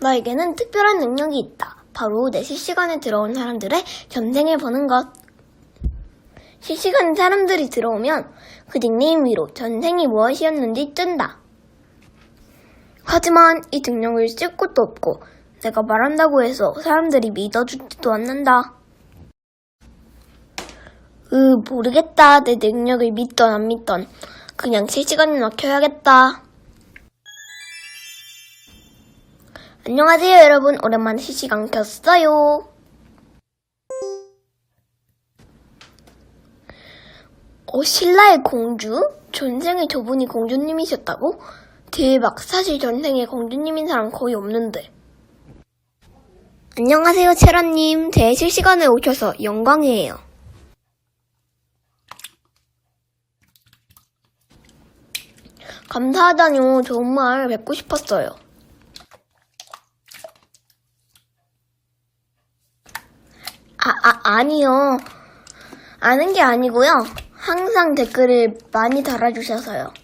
나에게는 특별한 능력이 있다. 바로 내 실시간에 들어온 사람들의 전생을 보는 것. 실시간에 사람들이 들어오면 그 닉네임 위로 전생이 무엇이었는지 뜬다. 하지만 이 능력을 쓸 곳도 없고 내가 말한다고 해서 사람들이 믿어주지도 않는다. 으, 모르겠다. 내 능력을 믿던 안 믿던. 그냥 실시간에나 켜야겠다. 안녕하세요, 여러분. 오랜만에 실시간 켰어요. 어, 신라의 공주? 전생에 저분이 공주님이셨다고? 대박. 사실 전생에 공주님인 사람 거의 없는데. 안녕하세요, 체라님. 제 실시간에 오셔서 영광이에요. 감사하다뇨. 정말 뵙고 싶었어요. 아, 아, 아니요. 아는 게 아니고요. 항상 댓글을 많이 달아주셔서요.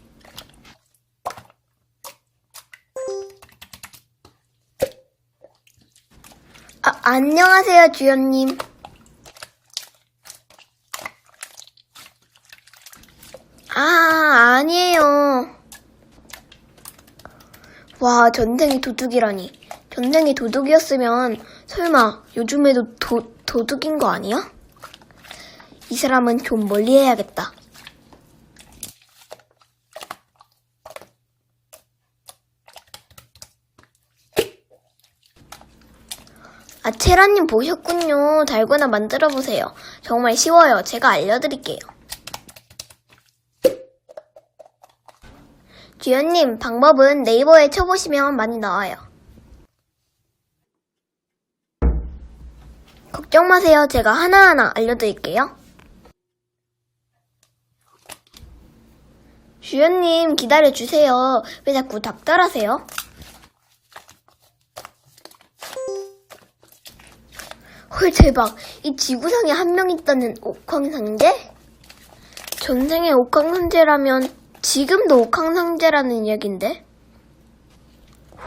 아, 안녕하세요, 주연님. 아, 아니에요. 와, 전생이 도둑이라니. 전생이 도둑이었으면 설마 요즘에도 도, 도둑인 거 아니야? 이 사람은 좀 멀리 해야겠다. 아, 체라님 보셨군요. 달고나 만들어 보세요. 정말 쉬워요. 제가 알려드릴게요. 주연님, 방법은 네이버에 쳐보시면 많이 나와요. 걱정 마세요. 제가 하나하나 알려드릴게요. 주연님, 기다려주세요. 왜 자꾸 닥달하세요? 헐, 대박. 이 지구상에 한 명 있다는 옥황상제? 전생의 옥황상제라면 지금도 옥황상제라는 이야기인데?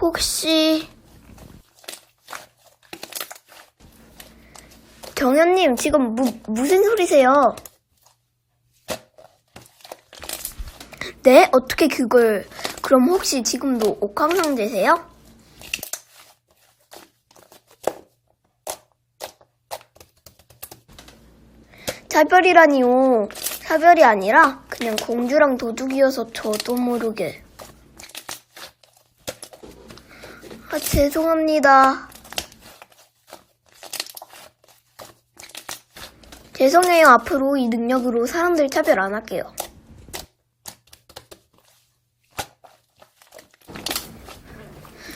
혹시... 경현님, 지금 무, 무슨 소리세요? 네? 어떻게 그걸... 그럼 혹시 지금도 옥황상제세요? 차별이라니요. 차별이 아니라 그냥 공주랑 도둑이어서 저도 모르게. 아, 죄송합니다. 죄송해요. 앞으로 이 능력으로 사람들 차별 안 할게요.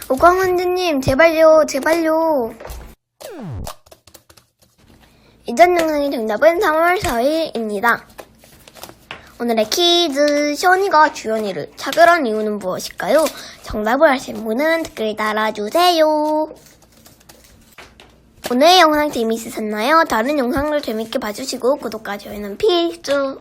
오광원주님, 제발요, 제발요. 이전 영상의 정답은 3월 4일입니다. 오늘의 퀴즈, 시원이가 주연이를 차별한 이유는 무엇일까요? 정답을 아신 분은 댓글 달아주세요. 오늘 영상 재미있으셨나요? 다른 영상을 재밌게 봐주시고 구독과 좋아요는 필수!